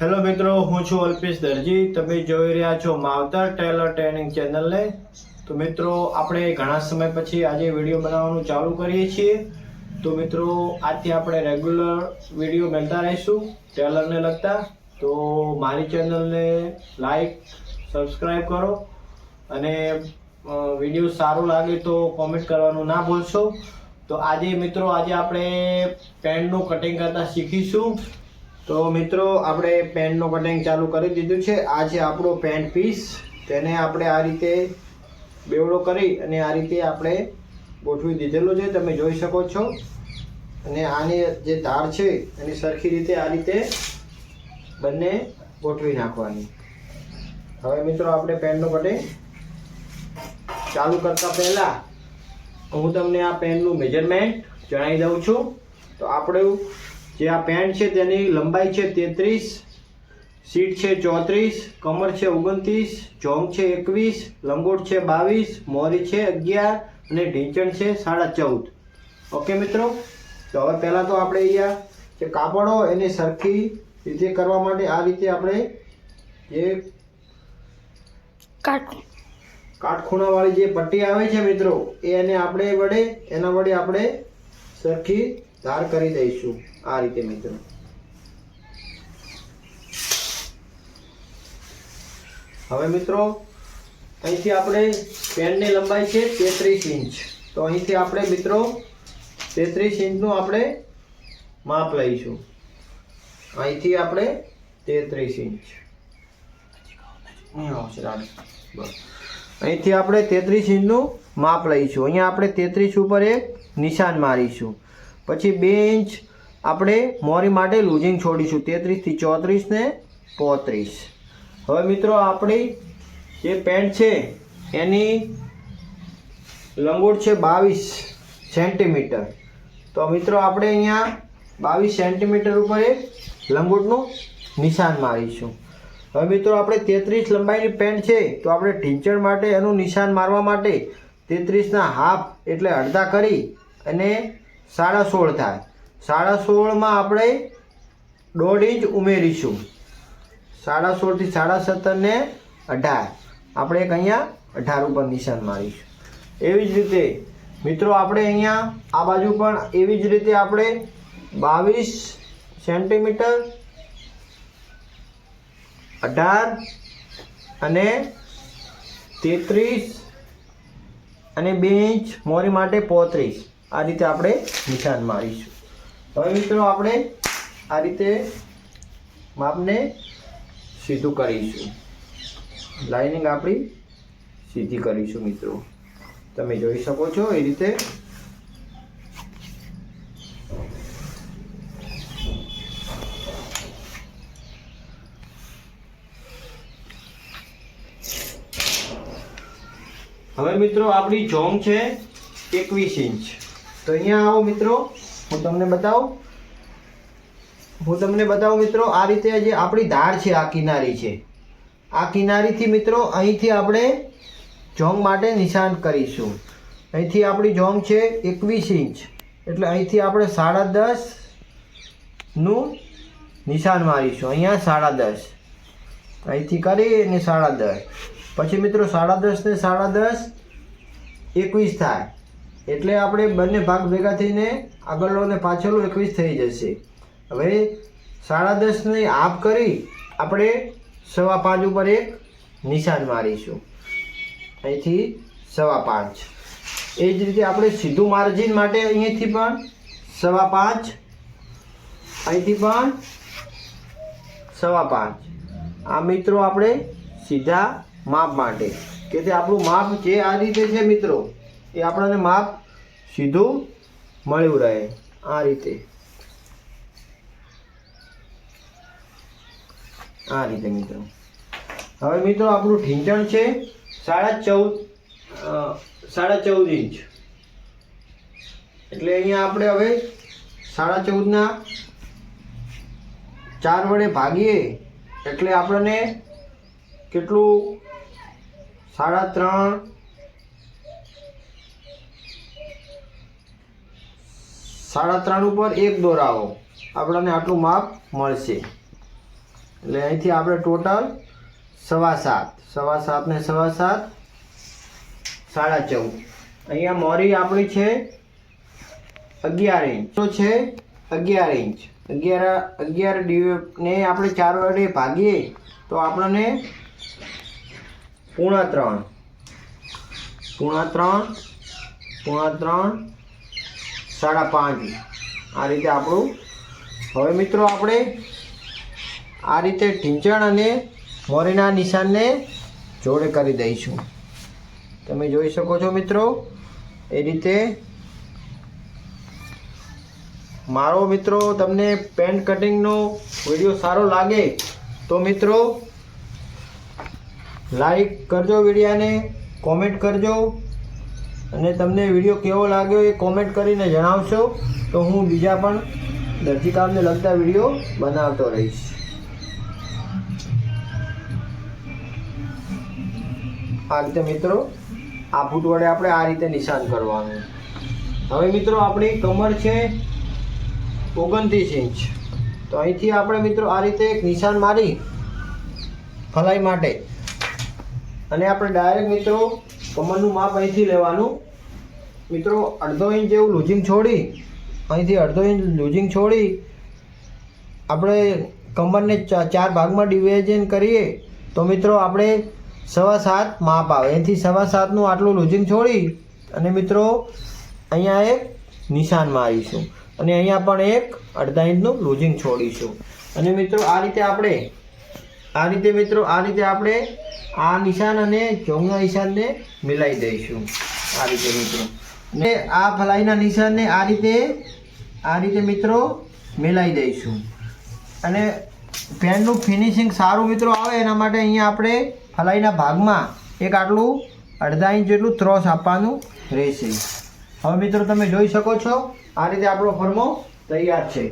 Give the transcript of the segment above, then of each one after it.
Hello મિત્રો, હું છું અલ્પેશ દરજી. તમે જોઈ રહ્યા છો માવતર ટેલર ટ્રેનિંગ ચેનલને. તો મિત્રો, આપણે ઘણા સમય પછી આજે વીડિયો બનાવવાનું ચાલુ કરીએ છીએ. તો મિત્રો, આજથી આપણે રેગ્યુલર વીડિયો મળતા રહીશું ટેલરને લગતા. તો મારી ચેનલને લાઈક, સબસ્ક્રાઈબ કરો અને વીડિયો સારો લાગે તો કોમેન્ટ કરવાનું ના ભૂલશો. તો આજે મિત્રો, આજે આપણે પેન્ટનું કટિંગ કરતાં શીખીશું. તો મિત્રો, આપણે પેન્ટનું કટિંગ ચાલુ કરી દીધું છે. આ છે આપણો પેન્ટ પીસ. તેને આપણે આ રીતે બેવડો કરી અને આ રીતે આપણે ગોઠવી દીધેલો છે. તમે જોઈ શકો છો. અને આની જે ધાર છે, એની સરખી રીતે આ રીતે બંને ગોઠવી નાખવાની. હવે મિત્રો, આપણે પેનનું કટિંગ ચાલુ કરતા પહેલા હું તમને આ પેનનું મેજરમેન્ટ જણાવી દઉં છું. તો આપણું જે આ પેન્ટ છે તેની લંબાઈ છે તેત્રીસ સીટ છે ચોત્રીસ કમર છે ઓગણત્રીસ જોંગ છે એકવીસ લંગોટ છે બાવીસ મોરી છે અગિયાર અને ઢીંચણ છે સાડા ચૌદ. ઓકે મિત્રો તો હવે પહેલાં તો આપણે અહીંયા જે કાપડો એને સરખી રીતે કરવા માટે આ રીતે આપણે જે કાટ કાટખૂણાવાળી જે પટ્ટી આવે છે મિત્રો એને આપણે વડે એના વડે આપણે સરખી ધાર કરી દઈશું આ રીતે મિત્રો. હવે મિત્રો, અહીંથી આપણે પેનની લંબાઈ છે તેત્રીસ ઇંચ. તો અહીંથી આપણે મિત્રો તેત્રીસ ઇંચનું આપણે માપ લઈશું. અહીંથી આપણે તેત્રીસ ઇંચ. બસ. અહીંથી આપણે તેત્રીસ ઇંચનું માપ લઈશું. અહીંયા આપણે તેત્રીસ ઉપર એક નિશાન મારીશું. પછી બે ઇંચ આપણે મોરી માટે લૂઝિંગ છોડીશું તેત્રીસથી ચોત્રીસ ને પોત્રીસ. હવે મિત્રો આપણી જે પેન્ટ છે, એની લંગોટ છે બાવીસ સેન્ટીમીટર. તો મિત્રો આપણે અહીંયા બાવીસ સેન્ટીમીટર ઉપર એક લંગોટનું નિશાન મારીશું. હવે મિત્રો આપણે તેત્રીસ લંબાઈની પેન્ટ છે, તો આપણે ઢીંચણ માટે એનું નિશાન મારવા માટે તેત્રીસના હાફ એટલે અડધા કરી અને સાડા સોળ થાય. સાડા સોળમાં આપણે દોઢ ઇંચ ઉમેરીશું. સાડા સોળથી સાડા સત્તરને અઢાર. આપણે એક અહીંયા અઢાર ઉપર નિશાન મારીશું. એવી જ રીતે, મિત્રો, આપણે અહીંયા આ બાજુ પણ એવી જ રીતે આપણે બાવીસ સેન્ટીમીટર અઢાર અને તેત્રીસ અને બે ઇંચ મોરી માટે પોત્રીસ. આ રીતે આપણે નિશાન મારીશું હવે મિત્રો આપણે આ રીતે માપને સીધું કરીશું. લાઇનિંગ આપણી સીધી કરીશું મિત્રો. તમે જોઈ શકો છો એ રીતે. હવે મિત્રો આપણી જોમ છે એકવીસ ઇંચ. તો અહીંયા આવો મિત્રો, હું તમને બતાવું. હું તમને બતાવું મિત્રો, આ રીતે જે આપણી ધાર છે, આ કિનારી છે. આ કિનારીથી મિત્રો, અહીંથી આપણે જોંગ માટે નિશાન કરીશું. અહીંથી આપણી જોંગ છે એકવીસ ઇંચ. એટલે અહીંથી આપણે સાડા દસનું નિશાન મારીશું. અહીંયા સાડા દસ. અહીંથી કરી અને સાડા દસ. પછી મિત્રો, સાડા દસ ને સાડા દસ એકવીસ થાય. એટલે આપણે બંને ભાગ ભેગા થઈને આગળનો અને પાછળનો એકવીસ થઈ જશે. હવે સાડા દસને આપ કરી આપણે સવા પાંચ ઉપર એક નિશાન મારીશું. અહીંથી સવા પાંચ. એ જ રીતે આપણે સીધું માર્જિન માટે અહીંયાથી પણ સવા પાંચ, અહીંથી પણ સવા પાંચ. આ મિત્રો આપણે સીધા માપ માટે. કે તે આપણું માપ જે આ રીતે છે મિત્રો એ આપણને માપ સીધું મળ્યું રહે આ રીતે. આ રીતે મિત્રો. હવે મિત્રો આપણું ઢીંચણ છે સાડા ચૌદ સાડા ચૌદ ઇંચ. એટલે અહીંયા આપણે હવે સાડા ચૌદના ચાર વડે ભાગીએ એટલે આપણને કેટલું? સાડા ત્રણ સાડા ત્રણ ઉપર એક દોરાવો. આપણને આટલું માપ મળશે. એટલે અહીંથી આપણે ટોટલ સવા સાત. સવા સાત ને સવા સાત, સાડા ચૌદ. અહીંયા મોરી આપણી છે અગિયાર ઇંચ. તો છે? અગિયાર ઇંચ. અગિયાર અગિયાર ને આપણે ચાર વડે ભાગીએ તો આપણને પૂણા ત્રણ. પૂણા ત્રણ પૂણા ત્રણ સાડા પાંચ. આ રીતે આપણું, હવે મિત્રો આપણે આ રીતે ઢીંચણ અને મોરીના નિશાનને જોડે કરી દઈશું. તમે જોઈ શકો છો મિત્રો, એ રીતે મારો મિત્રો, તમને પેન્ટ કટિંગનો વીડિયો સારો લાગે તો મિત્રો, લાઈક કરજો વિડીયાને, કોમેન્ટ કરજો. અને તમને વીડિયો કેવો લાગ્યો એ કોમેન્ટ કરીને જણાવશો. તો હું બીજા પણ દરજીકામને લગતા વીડિયો બનાવતો રહીશ. આ રીતે મિત્રો, આ ફૂટ વડે આપણે આ રીતે નિશાન કરવાનું. હવે મિત્રો, આપણી કમર છે ઓગણત્રીસ ઇંચ. તો અહીંથી આપણે મિત્રો આ રીતે એક નિશાન મારી ફલાઈ માટે. અને આપણે ડાયરેક્ટ મિત્રો કમરનું માપ અહીંથી લેવાનું. મિત્રો, અડધો ઇંચ જેવું લૂઝિંગ છોડી, અહીંથી અડધો ઇંચ લૂઝિંગ છોડી, આપણે કમરને ચાર ભાગમાં ડિવિઝન કરીએ, તો મિત્રો આપણે સવા સાત માપ આવે. એથી સવા સાતનું આટલું લૂઝિંગ છોડી, અને મિત્રો, અહીંયા એક નિશાન મારીશું અને અહીંયા પણ એક અડધા ઇંચનું લૂઝિંગ છોડીશું. અને મિત્રો, આ રીતે આપણે આ રીતે મિત્રો, આ રીતે આપણે આ નિશાન અને ચોંગના નિશાનને મિલાવી દઈશું. આ રીતે મિત્રો. ને આ ફલાઈના નિશાનને આ રીતે આ રીતે મિત્રો મિલાવી દઈશું. અને પેનનું ફિનિશિંગ સારું મિત્રો આવે એના માટે અહીંયા આપણે ફલાઈના ભાગમાં એક આટલું, અડધા ઇંચ જેટલું ત્રોસ આપવાનું રહેશે. હવે મિત્રો તમે જોઈ શકો છો, આ રીતે આપણો ફરમો તૈયાર છે.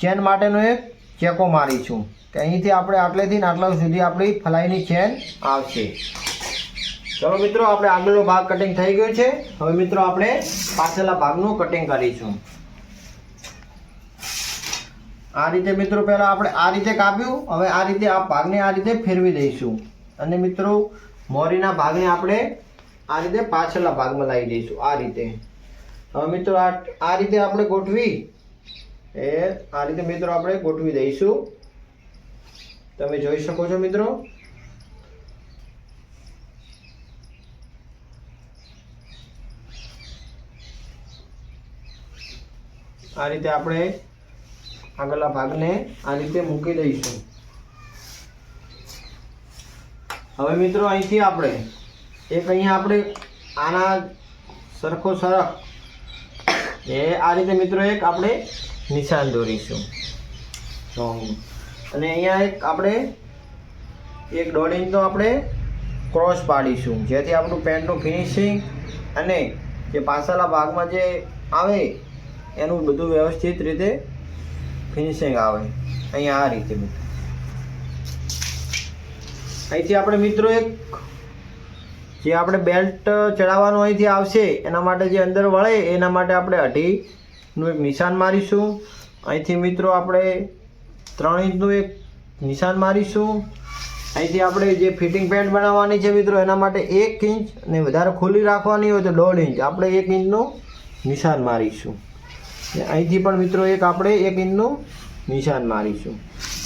ચેન માટેનો એક ચેકો મારીશું. કે અહીંથી આપણે આટલેથી આટલા સુધી આપણી ફલાઈની ચેન આવશે. ચલો મિત્રો, આપણે આગળનો ભાગ કટિંગ થઈ ગયો છે. હવે મિત્રો, આપણે પાછળના ભાગનું કટિંગ કરીશું. આ રીતે મિત્રો, પહેલા આપણે આ રીતે કાપ્યું. હવે આ રીતે આ ભાગને આ રીતે ફેરવી દઈશું. અને મિત્રો, મોરીના ભાગને આપણે આ રીતે પાછળના ભાગમાં લાવી દઈશું. આ રીતે. હવે મિત્રો આ રીતે આપણે ગોઠવી એ આ રીતે મિત્રો આપણે ગોઠવી દઈશું. તમે જોઈ શકો છો મિત્રો. આ રીતે આપણે આગળના ભાગને આ રીતે મૂકી દઈશું. હવે મિત્રો અહીંથી આપણે, એક અહીંયા આપણે આના સરખો સરખ, એ આ રીતે મિત્રો એક આપણે નિશાન દોરીશું. અને અહીંયા એક આપણે, એક દોઢ ઇંચનો આપણે ક્રોસ પાડીશું. જેથી આપણું પેન્ટનું ફિનિશિંગ અને જે પાછળના ભાગમાં જે આવે, એનું બધું વ્યવસ્થિત રીતે ફિનિશિંગ આવે. અહીંયા આ રીતે મિત્રો. અહીંથી આપણે મિત્રો એક, જે આપણે બેલ્ટ ચડાવવાનું અહીંથી આવશે, એના માટે જે અંદર વળે, એના માટે આપણે અઢીનું એક નિશાન મારીશું. અહીંથી મિત્રો આપણે ત્રણ ઇંચનું એક નિશાન મારીશું. અહીંથી આપણે જે ફિટિંગ પેન્ટ બનાવવાની છે મિત્રો, એના માટે એક ઇંચ અને વધારે ખુલ્લી રાખવાની હોય તો દોઢ ઇંચ. આપણે એક ઇંચનું નિશાન મારીશું. ને અહીંથી પણ મિત્રો એક આપણે એક ઇંચનું નિશાન મારીશું.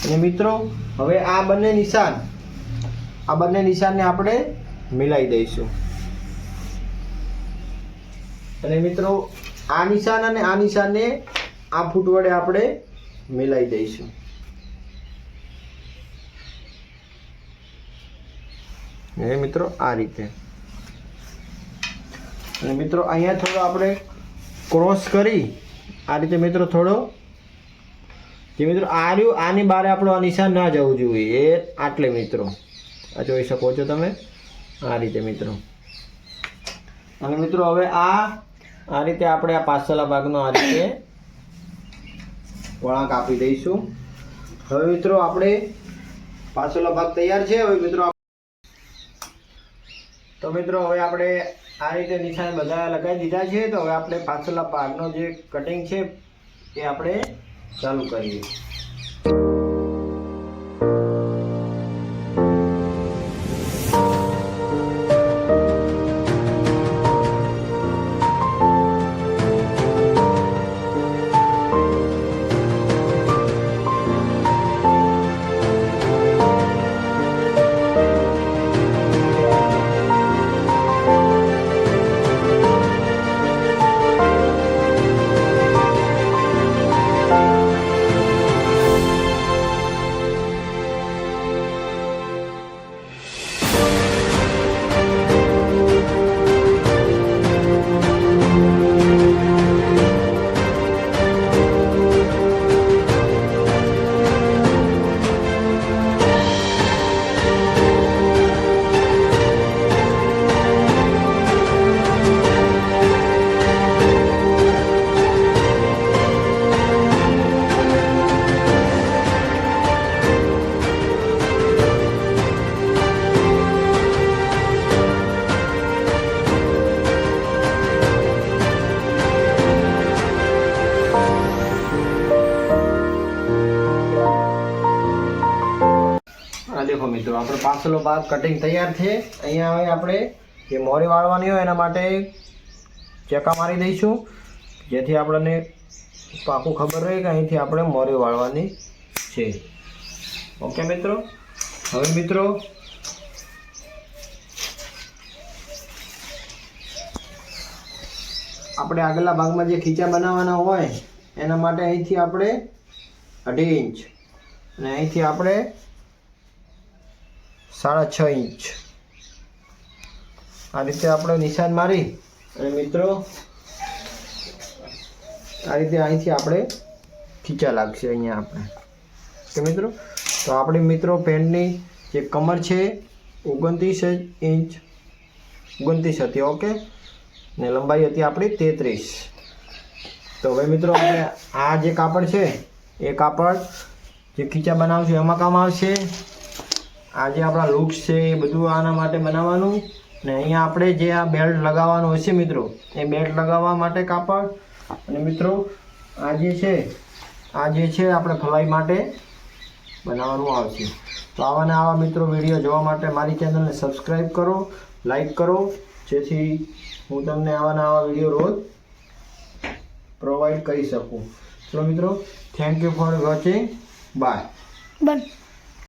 અને મિત્રો, હવે આ બંને નિશાન, આ બંને નિશાનને આપણે મિલાઈ દઈશું. અને મિત્રો આ નિશાન અને આ નિશાનને આ ફૂટ વડે આપણે મિલાઈ દઈશું. એ મિત્રો આ રીતે. અને મિત્રો અહીંયા થોડો આપણે ક્રોસ કરી આ રીતે મિત્રો થોડો જે મિત્રો આ રહ્યું આની બારે આપણો આ નિશાન ના જવું જોઈએ. એ આટલે મિત્રો. આ જોઈ શકો છો તમે? આ રીતે મિત્રો. અને મિત્રો હવે આ આ રીતે આપણે આ પાછલા ભાગનો આ રીતે વળાંક આપી દઈશું. હવે મિત્રો આપણે પાછળનો ભાગ તૈયાર છે. હવે મિત્રો તો મિત્રો હવે આપણે આ રીતે નિશાન બધા લગાવી દીધા છે. તો હવે આપણે પાછલા ભાગનો જે કટિંગ છે, એ આપણે ચાલુ કરીએ. આપણો પાછલો ભાગ કટિંગ તૈયાર છે. અહીંયા હવે આપણે જે મોરી વાળવાની હોય એના માટે ચેકા મારી દઈશું. જેથી આપણને પાકું ખબર રહે કે અહીંથી આપણે મોરી વાળવાની છે. ઓકે મિત્રો? હવે મિત્રો, આપણે આગલા ભાગમાં જે ખીચા બનાવવાના હોય, એના માટે અહીંથી આપણે અઢી ઇંચ. અને અહીંથી આપણે સાડા છ ઇંચ. આ રીતે આપણે નિશાન મારી અને મિત્રો, આ રીતે અહીંથી આપણે ખીચા લાગશે અહીંયા આપણે. કે મિત્રો? તો આપણે મિત્રો પેન્ટની જે કમર છે, ઓગણત્રીસ ઇંચ, ઓગણત્રીસ હતી, ઓકે? ને લંબાઈ હતી આપણી તેત્રીસ. તો હવે મિત્રો, આપણે આ જે કાપડ છે, એ કાપડ જે ખીચા બનાવશું, એમાં કામ આવશે? આ જે આપણા લુક્સ છે એ બધું આના માટે બનાવવાનું. ને અહીંયા આપણે જે આ બેલ્ટ લગાવવાનું હશે મિત્રો, એ બેલ્ટ લગાવવા માટે કાપડ. અને મિત્રો, આ જે છે, આ જે છે આપણે ફલાઈ માટે બનાવવાનું આવશે. તો આવા ને આવા મિત્રો વીડિયો જોવા માટે મારી ચેનલને સબસ્ક્રાઈબ કરો લાઈક કરો. જેથી હું તમને આવા ને આવા વીડિયો રોજ પ્રોવાઈડ કરી શકું. ચલો મિત્રો thank you for watching bye બંધ